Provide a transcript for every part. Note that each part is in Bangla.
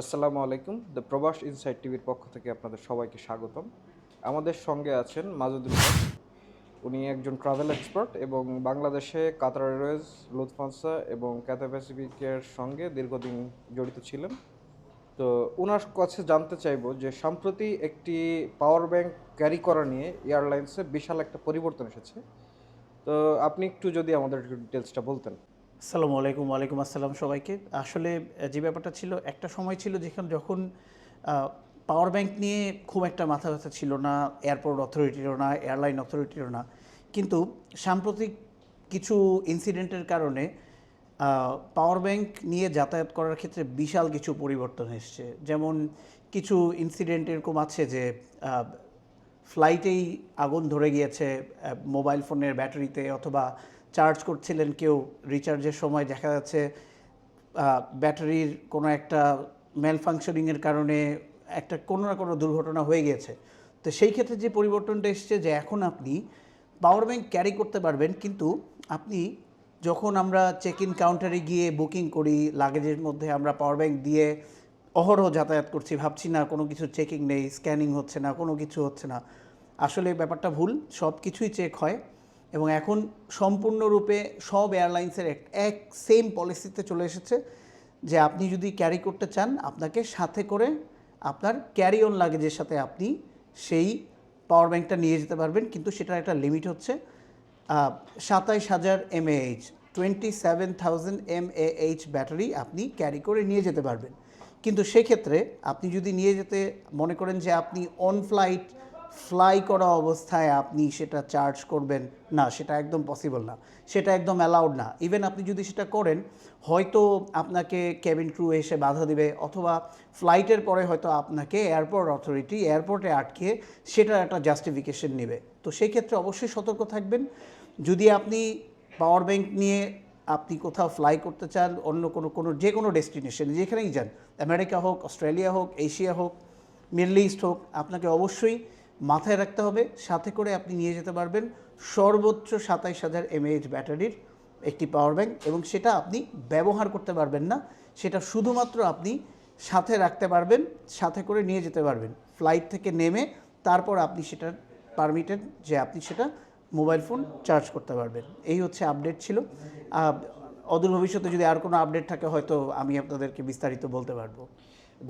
আসসালামু আলাইকুম। দ্য প্রবাস ইনসাইড টিভির পক্ষ থেকে আপনাদের সবাইকে স্বাগতম। আমাদের সঙ্গে আছেন মাজুদুল হক। উনি একজন ট্রাভেল এক্সপার্ট এবং বাংলাদেশে কাতার এয়ারওয়েজ লুৎফান্সা এবং ক্যাথা প্যাসিফিকের সঙ্গে দীর্ঘদিন জড়িত ছিলেন। তো ওনার কাছে জানতে চাইব যে, সম্প্রতি একটি পাওয়ার ব্যাংক ক্যারি করা নিয়ে এয়ারলাইন্সে বিশাল একটা পরিবর্তন এসেছে। তো আপনি একটু যদি আমাদের ডিটেলসটা বলতেন। আসসালামু আলাইকুম, ওয়ালাইকুম আসসালাম সবাইকে। আসলে যে ব্যাপারটা ছিল, একটা সময় ছিল যেখানে যখন পাওয়ার ব্যাংক নিয়ে খুব একটা মাথা ব্যথা ছিল না, এয়ারপোর্ট অথরিটিরও না, এয়ারলাইন অথরিটিরও না। কিন্তু সাম্প্রতিক কিছু ইনসিডেন্টের কারণে পাওয়ার ব্যাংক নিয়ে যাতায়াত করার ক্ষেত্রে বিশাল কিছু পরিবর্তন এসছে। যেমন কিছু ইনসিডেন্ট এরকম আছে যে ফ্লাইটেই আগুন ধরে গিয়েছে মোবাইল ফোনের ব্যাটারিতে অথবা চার্জ করছিলেন কেউ, রিচার্জের সময় দেখা যাচ্ছে ব্যাটারির কোনো একটা ম্যাল ফাংশনিংয়ের কারণে একটা কোনো না কোনো দুর্ঘটনা হয়ে গিয়েছে। তো সেই ক্ষেত্রে যে পরিবর্তনটা এসছে যে এখন আপনি পাওয়ার ব্যাংক ক্যারি করতে পারবেন, কিন্তু আপনি যখন আমরা চেক ইন কাউন্টারে গিয়ে বুকিং করি লাগেজের মধ্যে আমরা পাওয়ার ব্যাংক দিয়ে অহরহ যাতায়াত করছি, ভাবছি না কোনো কিছু চেকিং নেই স্ক্যানিং হচ্ছে না, কোনো কিছু হচ্ছে না, আসলে ব্যাপারটা ভুল সব কিছুই চেক হয়। এবং এখন সম্পূর্ণরূপে সব এয়ারলাইন্সের এক এক সেম পলিসিতে চলে এসেছে যে আপনি যদি ক্যারি করতে চান, আপনাকে সাথে করে আপনার ক্যারি অন লাগেজের সাথে আপনি সেই পাওয়ার ব্যাংকটা নিয়ে যেতে পারবেন। কিন্তু সেটার একটা লিমিট হচ্ছে সাতাইশ হাজার mAh twenty seven thousand mAh battery আপনি ক্যারি করে নিয়ে যেতে পারবেন। কিন্তু সেক্ষেত্রে আপনি যদি নিয়ে যেতে মনে করেন যে আপনি অন ফ্লাইট ফ্লাই করা অবস্থায় আপনি সেটা চার্জ করবেন, না, সেটা একদম পসিবল না। সেটা একদম অ্যালাউড না। ইভেন আপনি যদি সেটা করেন, হয়তো আপনাকে কেবিন ক্রু এসে বাধা দিবে, অথবা ফ্লাইটের পরে হয়তো আপনাকে এয়ারপোর্ট অথরিটি এয়ারপোর্টে আটকে সেটার একটা জাস্টিফিকেশন নেবে। তো সেই ক্ষেত্রে অবশ্যই সতর্ক থাকবেন। যদি আপনি পাওয়ার ব্যাংক নিয়ে আপনি কোথাও ফ্লাই করতে চান, অন্য কোনো কোনো, যে কোনো ডেস্টিনেশন যেখানেই যান আমেরিকা হোক অস্ট্রেলিয়া হোক এশিয়া হোক মিডল ইস্ট হোক, আপনাকে অবশ্যই মাথায় রাখতে হবে, সাথে করে আপনি নিয়ে যেতে পারবেন সর্বোচ্চ সাতাইশ হাজার এমএএইচ ব্যাটারির একটি পাওয়ার ব্যাংক এবং সেটা আপনি ব্যবহার করতে পারবেন না, সেটা শুধুমাত্র আপনি সাথে রাখতে পারবেন, সাথে করে নিয়ে যেতে পারবেন। ফ্লাইট থেকে নেমে তারপর আপনি সেটা পারমিটেড যে আপনি সেটা মোবাইল ফোন চার্জ করতে পারবেন। এই হচ্ছে আপডেট ছিল। অদূর ভবিষ্যতে যদি আর কোনো আপডেট থাকে, হয়তো আমি আপনাদেরকে বিস্তারিত বলতে পারব।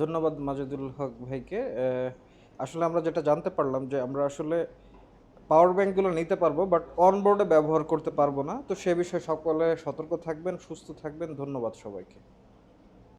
ধন্যবাদ মাজেদুল হক ভাইকে। আসলে আমরা যেটা জানতে পারলাম যে আমরা আসলে পাওয়ার ব্যাঙ্কগুলো নিতে পারব বাট অনবোর্ডে ব্যবহার করতে পারব না। তো সে বিষয়ে সকলে সতর্ক থাকবেন, সুস্থ থাকবেন। ধন্যবাদ সবাইকে।